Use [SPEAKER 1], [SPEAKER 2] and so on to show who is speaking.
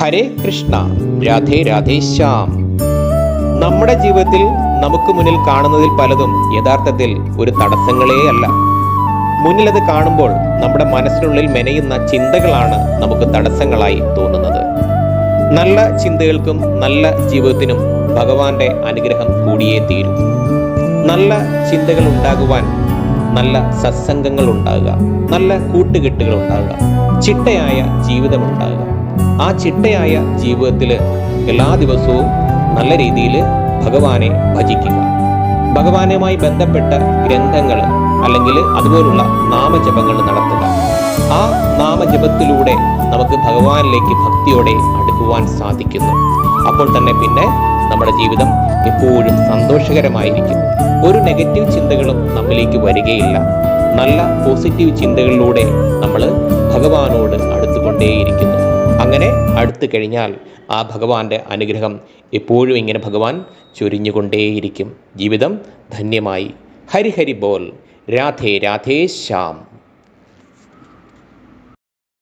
[SPEAKER 1] ഹരേ കൃഷ്ണ രാധേ രാധേ ശ്യാം. നമ്മുടെ ജീവിതത്തിൽ നമുക്ക് മുന്നിൽ കാണുന്നതിൽ പലതും യഥാർത്ഥത്തിൽ ഒരു തടസ്സങ്ങളേ അല്ല. മുന്നിലത് കാണുമ്പോൾ നമ്മുടെ മനസ്സിനുള്ളിൽ മെനയുന്ന ചിന്തകളാണ് നമുക്ക് തടസ്സങ്ങളായി തോന്നുന്നത്. നല്ല ചിന്തകൾക്കും നല്ല ജീവിതത്തിനും ഭഗവാന്റെ അനുഗ്രഹം കൂടിയേ തീരും. നല്ല ചിന്തകൾ ഉണ്ടാകുവാൻ നല്ല സത്സംഗങ്ങൾ ഉണ്ടാകുക. നല്ല കൂട്ടുകെട്ടുകൾ ഉണ്ടാകുക. ചിട്ടയായ ജീവിതം ഉണ്ടാകുക. ആ ചിട്ടയായ ജീവിതത്തിൽ എല്ലാ ദിവസവും നല്ല രീതിയിൽ ഭഗവാനെ ഭജിക്കുക. ഭഗവാനുമായി ബന്ധപ്പെട്ട ഗ്രന്ഥങ്ങൾ അല്ലെങ്കിൽ അതുപോലുള്ള നാമജപങ്ങൾ നടത്തുക. ആ നാമജപത്തിലൂടെ നമുക്ക് ഭഗവാനിലേക്ക് ഭക്തിയോടെ അടുക്കുവാൻ സാധിക്കുന്നു. അപ്പോൾ തന്നെ പിന്നെ നമ്മുടെ ജീവിതം എപ്പോഴും സന്തോഷകരമായിരിക്കും. ഒരു നെഗറ്റീവ് ചിന്തകളും നമ്മിലേക്ക് വരികയില്ല. നല്ല പോസിറ്റീവ് ചിന്തകളിലൂടെ നമ്മൾ ഭഗവാനോട് അടുത്തുകൊണ്ടേയിരിക്കുന്നു. അങ്ങനെ അടുത്തു കഴിഞ്ഞാൽ ആ ഭഗവാന്റെ അനുഗ്രഹം എപ്പോഴും ഇങ്ങനെ ഭഗവാൻ ചൊരിഞ്ഞുകൊണ്ടേയിരിക്കും. ജീവിതം ധന്യമായി. ഹരിഹരി ഹരി ബോൽ രാധേ രാധേ ശ്യാം.